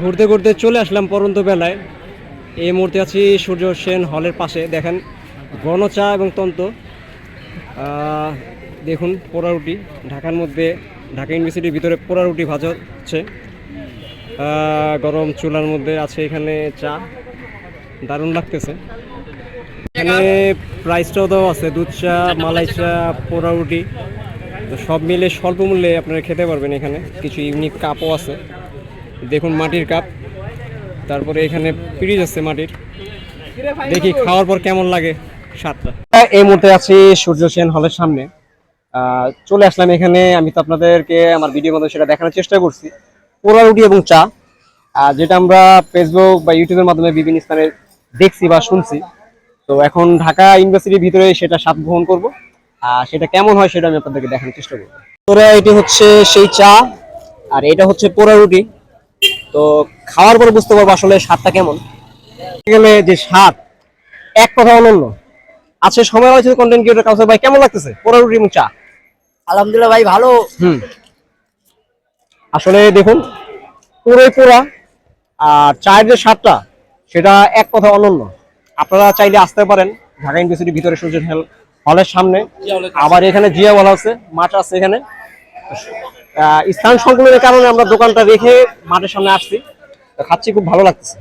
ঘুরতে ঘুরতে চলে আসলাম পরন্ত বেলায়। এই মুহূর্তে আছি সূর্য সেন হলের পাশে। দেখেন, ঘন চা এবং তন্ত। দেখুন, পোড়া রুটি। ঢাকার মধ্যে, ঢাকা ইউনিভার্সিটির ভিতরে পোড়া রুটি ভাজা হচ্ছে। গরম চুলার মধ্যে আছে এখানে চা। দারুণ লাগতেছে। এখানে প্রাইসটাও দেওয়া আছে। দুধ চা, মালাই চা, পোড়া রুটি। সব মিলে স্বল্প মূল্যে আপনারা খেতে পারবেন এখানে। কিছু ইউনিক কাপও আছে। দেখুন মাটির কাপ। তারপরে এখানে ফ্রিজ আছে মাটির। দেখি খাওয়ার পর কেমন লাগে স্বাদটা। এই মুহূর্তে আছি সূর্য সেন হলের সামনে। চলে আসলাম এখানে। আমি তো আপনাদেরকে আমার ভিডিওর মধ্যে সেটা দেখানোর চেষ্টা করছি। পোড়া রুটি এবং চা যেটা আমরা ফেসবুক বা ইউটিউবের মাধ্যমে বিভিন্ন স্থানে দেখছি বা শুনছি। তো এখন ঢাকা ইউনিভার্সিটির ভিতরে সেটা স্বাদ গ্রহণ করব। আর সেটা কেমন হয় সেটা আমি আপনাদেরকে দেখানোর চেষ্টা করব। তোরা এটি হচ্ছে সেই চা। আর এটা হচ্ছে পোড়া রুটি। তো খাওয়ার পর বুঝতে পারব আসলে স্বাদটা কেমন। গেলে যে স্বাদ এক কথা অনন্য। আছে সময় হয়েছে কন্টেন্ট ক্রিয়েটর কাউসার ভাই কেমন লাগতেছে? পোড়া রুটি এবং চা আলহামদুলিল্লাহ ভাই ভালো। হুম। আসলে দেখুন পুরোই পোড়া আর চায়ের যে স্বাদটা সেটা এক কথা অনন্য। আপনারা চাইলে আসতে পারেন ঢাকা ইউনিভার্সিটির ভিতরে সূর্য হেল হলের সামনে। আবার এখানে জিয়া বলা আছে মাঠ আছে এখানে। স্থান সংকুলনের কারণে আমরা দোকানটা রেখে মাঠের সামনে আসছি। খাচ্ছি খুব ভালো লাগতেছে।